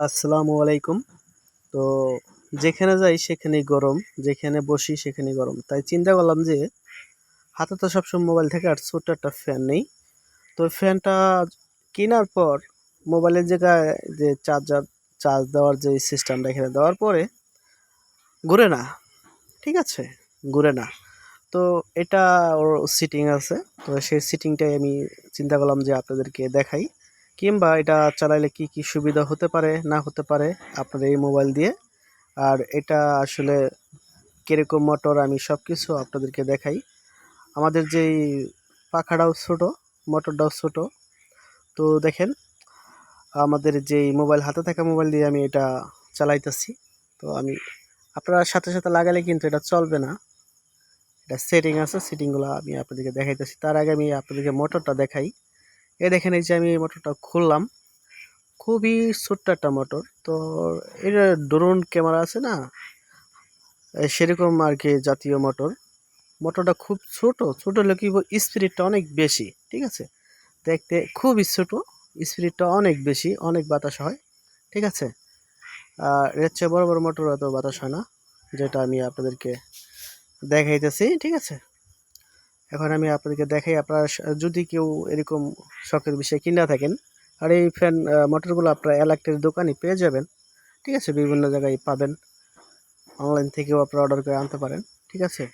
আসসালামু আলাইকুম। তো যেখানে যাই সেখানেই গরম, যেখানে বসি সেখানেই গরম। তাই চিন্তা করলাম যে, হাতে তো সবসময় মোবাইল থাকে আর ছোট্ট একটা ফ্যান নেই। তো ফ্যানটা কেনার পর মোবাইলের জায়গায় যে চার্জার চার্জ দেওয়ার যে সিস্টেমটা এখানে দেওয়ার পরে ঘুরে না। ঠিক আছে? ঘুরে না। তো এটা ওর সিটিং আছে। তো সেই সিটিংটাই আমি চিন্তা করলাম যে আপনাদেরকে দেখাই। কিংবা এটা চালাইলে কি কি সুবিধা হতে পারে, না হতে পারে, আপনার এই মোবাইল দিয়ে। আর এটা আসলে কীরকম মোটর, আমি সব কিছু আপনাদেরকে দেখাই। আমাদের যেই পাখাটাও ছোটো, মোটরটাও ছোটো। তো দেখেন, আমাদের যেই মোবাইল, হাতে থাকা মোবাইল দিয়ে আমি এটা চালাইতেছি। তো আমি, আপনারা সাথে সাথে লাগালে কিন্তু এটা চলবে না। এটা সেটিং আছে, সেটিংগুলো আমি আপনাদেরকে দেখাইতেছি। তার আগে আমি আপনাদেরকে মোটরটা দেখাই। এ দেখেন এই যে আমি মোটরটা খুললাম। খুবই ছোট্ট একটা মোটর। তো এটা ড্রোন ক্যামেরা আছে না? সেরকম আর কি জাতীয় মোটর। মোটরটা খুব ছোট। ছোট হলে কি স্পিরিটটা অনেক বেশি, ঠিক আছে? দেখতে খুবই ছোট। স্পিরিটটা অনেক বেশি, অনেক বাতাস হয়, ঠিক আছে? আর এর চেয়ে বড় বড় মোটর অত বাতাস হয় না, যেটা আমি আপনাদেরকে দেখাইতেছি, ঠিক আছে? এখন আমি আপনাদেরকে দেখাই, আপনারা যদি কেউ এরকম শখের বিষয়ে কিনা থাকেন, আর এই ফ্যান মোটরগুলো আপনারা ইলেকট্রিক দোকানে পেয়ে যাবেন, ঠিক আছে? বিভিন্ন জায়গায় পাবেন অনলাইন থেকেও আপনারা অর্ডার করে আনতে পারেন, ঠিক আছে?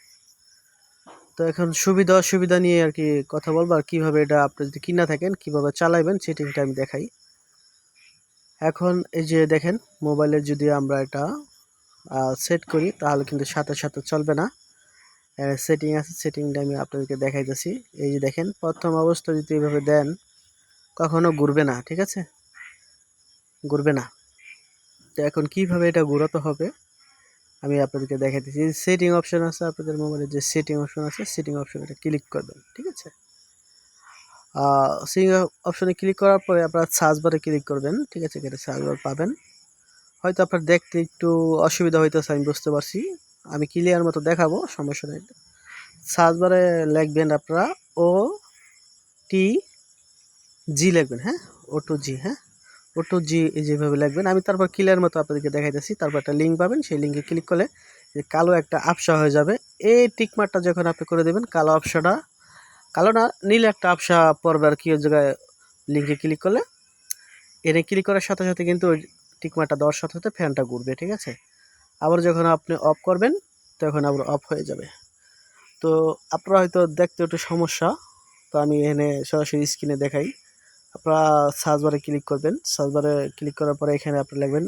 তো এখন সুবিধা অসুবিধা নিয়ে আর কি কথা বলব, আর কীভাবে এটা আপনি যদি কিনা থাকেন, কীভাবে চালাইবেন সেটিংটা আমি দেখাই। এখন এই যে দেখেন মোবাইলে যদি আমরা এটা সেট করি, তাহলে কিন্তু সাথে সাথে চলবে না। সেটিং আছে সেটিংটা আমি আপনাদেরকে দেখাইতেছি। এই যে দেখেন, প্রথম অবস্থা যদি এইভাবে দেন, কখনো ঘুরবে না, ঠিক আছে? ঘুরবে না। তো এখন কীভাবে এটা ঘোরাতে হবে, আমি আপনাদেরকে দেখাইতেছি। সেটিং অপশন আছে, আপনাদের মোবাইলে যে সেটিং অপশন আছে সেটিং অপশন এটা ক্লিক করবেন, ঠিক আছে? সিং অপশনে ক্লিক করার পরে আপনারা সার্চ বারে ক্লিক করবেন, ঠিক আছে? এটা সার্চ বার পাবেন। হয়তো আপনার দেখতে একটু অসুবিধা হইতেছে, আমি বুঝতে পারছি। আমি ক্লিয়ার মতো দেখাবো, সমস্যা নেই। সার্চ বারে লিখবেন আপনারা ও টি জি লিখবেন হ্যাঁ? ও টু জি হ্যাঁ? ও টু জি যেভাবে লিখবেন, আমি তারপর ক্লিয়ার মতো আপনাদেরকে দেখাইতেছি। তারপর একটা লিঙ্ক পাবেন, সেই লিঙ্কে ক্লিক করলে কালো একটা আপসা হয়ে যাবে। এই টিকমারটা যখন আপনি করে দেবেন, কালো আপসাটা কালো না, নীল একটা আপসা পড়বে আর কি, ওই জায়গায় লিঙ্কে ক্লিক করলে। এনে ক্লিক করার সাথে সাথে কিন্তু ওই টিকমারটা দেওয়ার সাথে সাথে ফ্যানটা ঘুরবে, ঠিক আছে? আবার যখন আপনি অফ করবেন, তখন আবার অফ হয়ে যাবে। তো আপনারা হয়তো দেখতে একটু সমস্যা, তো আমি এখানে সরাসরি স্ক্রিনে দেখাই। আপনারা সার্চ বারে ক্লিক করবেন। সার্চ বারে ক্লিক করার পরে এখানে আপনি লিখবেন,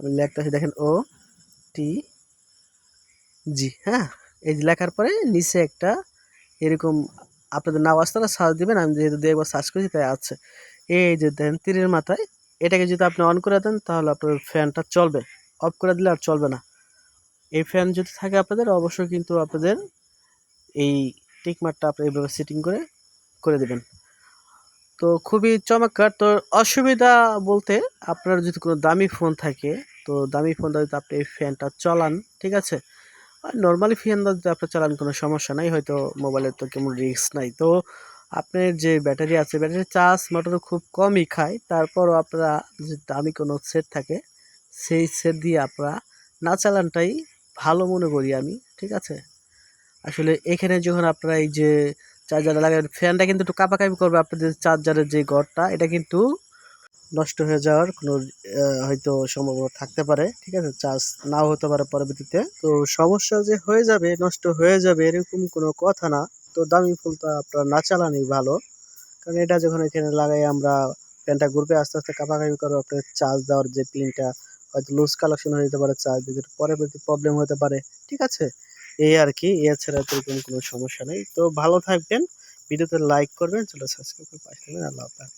আমি লেখতেছি দেখেন ও টি জি হ্যাঁ? এই যে লেখার পরে নিচে একটা এরকম আপনাদের নাও আসতে সার্চ দেবেন। আমি যেহেতু দিয়ে একবার সার্চ করেছি, তাই আছে। এই যে দেন তীরের মাথায়, এটাকে যদি আপনি অন করে দেন, তাহলে আপনার ফ্যানটা চলবে। অফ করে দিলে আর চলবে না। এই ফ্যান যদি থাকে আপনাদের, অবশ্যই কিন্তু আপনাদের এই টিকমারটা আপনি এইভাবে সেটিং করে করে দেবেন। তো খুবই চমৎকার। তো অসুবিধা বলতে আপনার যদি কোনো দামি ফোন থাকে, তো দামি ফোনটা যদি আপনি এই ফ্যানটা চালান, ঠিক আছে? আর নর্মালি ফ্যানটা যদি আপনি চালান, কোনো সমস্যা নাই, হয়তো মোবাইলের তো কেমন রিস্ক নাই। তো আপনার যে ব্যাটারি আছে ব্যাটারি চার্জ মোটর খুব কমই খায়। তারপরও আপনারা যদি দামি কোনো সেট থাকে সেই সেট দিয়ে আপনারা না চালানটাই ভালো মনে করি আমি, ঠিক আছে? আসলে এখানে যখন আপনারা এই যে চার্জারটা লাগাবেন ফ্যানটা কিন্তু একটু কাঁপাকাঁপি করবে আপনাদের চার্জারের যে ঘরটা এটা কিন্তু নষ্ট হয়ে যাওয়ার কোনো হয়তো সম্ভাবনা থাকতে পারে, ঠিক আছে? চার্জ নাও হতে পারে পরবর্তীতে। তো সমস্যা যে হয়ে যাবে, নষ্ট হয়ে যাবে, এরকম কোনো কথা না। তো দামি ফুলটা আপনার না চালানোই ভালো। কারণ এটা যখন এখানে লাগাই আমরা ফ্যানটা ঘুরবে, আস্তে আস্তে কাঁপাকাঁপি করবে আপনার চার্জ দেওয়ার যে পিনটা হয়তো লুজ কালেকশন হয়ে যেতে পারে, চার্জ পরে পরবর্তী প্রবলেম হতে পারে, ঠিক আছে? এই আর কি এছাড়া তো এরকম কোনো সমস্যা নেই। তো ভালো থাকবেন, ভিডিওতে লাইক করবেন চলো সাবস্ক্রাইব করে পাশে থাকবেন, আল্লাহ হাফেজ।